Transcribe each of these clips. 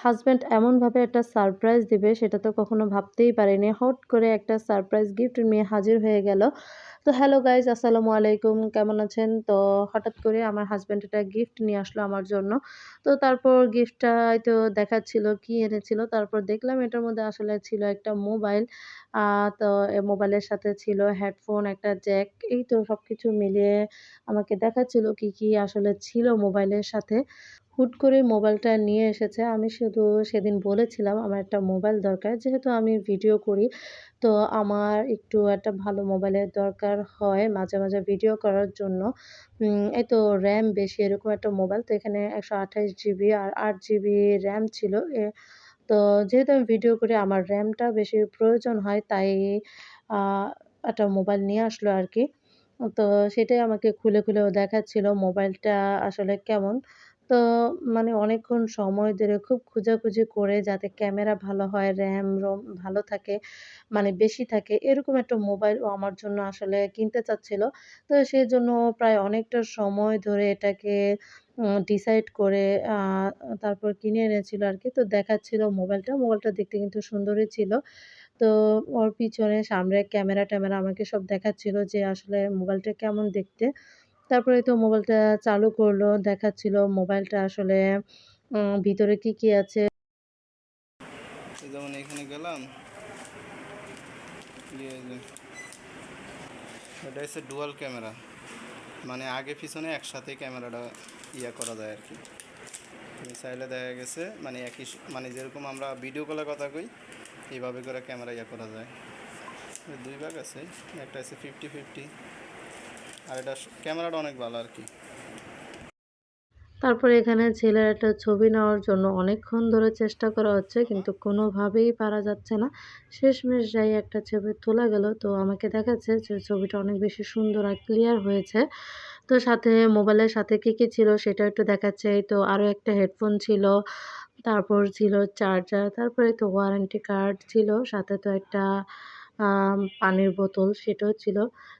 Husband এমনভাবে একটা surprise দিবে সেটা তো কখনো ভাবতেই পারিনি। হট করে একটা সারপ্রাইজ গিফট নিয়ে হাজির হয়ে গেল। তো হ্যালো গাইজ আসসালামু আলাইকুম, কেমন আছেন? তো হঠাৎ করে আমার হাজব্যান্ড একটা গিফট নিয়ে আসলো আমার জন্য। তো তারপর গিফটটা তো দেখাচ্ছিল, কি এনেছিল, তারপর দেখলাম এটার মধ্যে আসলে ছিল একটা মোবাইল। তো মোবাইলের সাথে ছিল হেডফোন, একটা জ্যাক, এই তো সব কিছু মিলিয়ে আমাকে দেখাচ্ছিল কি কি আসলে ছিল মোবাইলের সাথে। হুট করে মোবাইলটা নিয়ে এসেছে। আমি শুধু সেদিন বলেছিলাম, আমার একটা মোবাইল দরকার। যেহেতু আমি ভিডিও করি, তো আমার একটু একটা ভালো মোবাইলের দরকার হয় মাঝে মাঝে ভিডিও করার জন্য। এই তো র্যাম বেশি, এরকম একটা মোবাইল। তো এখানে একশো আঠাশ জিবি আর আট জিবি র্যাম ছিল। তো যেহেতু আমি ভিডিও করি, আমার র্যামটা বেশি প্রয়োজন হয়, তাই একটা মোবাইল নিয়ে আসলো আর কি। তো সেটাই আমাকে খুলে, খুলেও দেখাচ্ছিল মোবাইলটা আসলে কেমন। তো মানে অনেকক্ষণ সময় ধরে খুব খোঁজাখুঁজি করে যাতে ক্যামেরা ভালো হয়, র্যাম, রম ভালো থাকে মানে বেশি থাকে, এরকম একটা মোবাইল ও আমার জন্য আসলে কিনতে চাচ্ছিল। তো সেই জন্য প্রায় অনেকটা সময় ধরে এটাকে ডিসাইড করে তারপর কিনে এনেছিল আর কি তো দেখাচ্ছিল মোবাইলটা মোবাইলটা দেখতে কিন্তু সুন্দরই ছিল। তো ওর পিছনে সামনে ক্যামেরা ট্যামেরা আমাকে সব দেখাচ্ছিল যে আসলে মোবাইলটা কেমন দেখতে। তারপরে তো মোবাইলটা চালু করল, দেখাচ্ছিল মোবাইলটা আসলে ভিতরে কি কি আছে। যেমন এখানে গেলাম। এটা হচ্ছে ডুয়াল ক্যামেরা মানে আগে পিছনে একসাথে ক্যামেরাটা ইয়া করা যায় আর কি। চাইলে দেখা গেছে মানে একই মানে যেরকম আমরা ভিডিও কলের কথা কই, এইভাবে করে ক্যামেরা ইয়া করা যায়। দুই ভাগ আছে, একটা আছে ফিফটি ফিফটি আর এটা ক্যামেরাটা অনেক ভালো আর কি। তারপরে এখানে ছেলের একটা ছবি নেওয়ার জন্য অনেকক্ষণ ধরে চেষ্টা করা হচ্ছে, কিন্তু কোনোভাবেই পারা যাচ্ছে না। শেষমেশ যাই একটা ছবি তোলা গেল, তো আমাকে দেখাচ্ছে যে ছবিটা অনেক বেশি সুন্দর আর ক্লিয়ার হয়েছে। তো সাথে মোবাইলের সাথে কী কী ছিল সেটা একটু দেখাচ্ছে। তো আরও একটা হেডফোন ছিল, তারপর ছিল চার্জার তারপরে তো ওয়ারেন্টি কার্ড ছিল, সাথে তো একটা পানির বোতল সেটাও ছিল।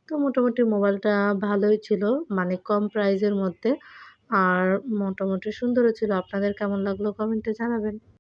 তো মোটামুটি মোবাইলটা ভালোই ছিল মানে কম প্রাইজের মধ্যে। আর মোটামুটি সুন্দরও ছিল। আপনাদের কেমন লাগল কমেন্টে জানাবেন।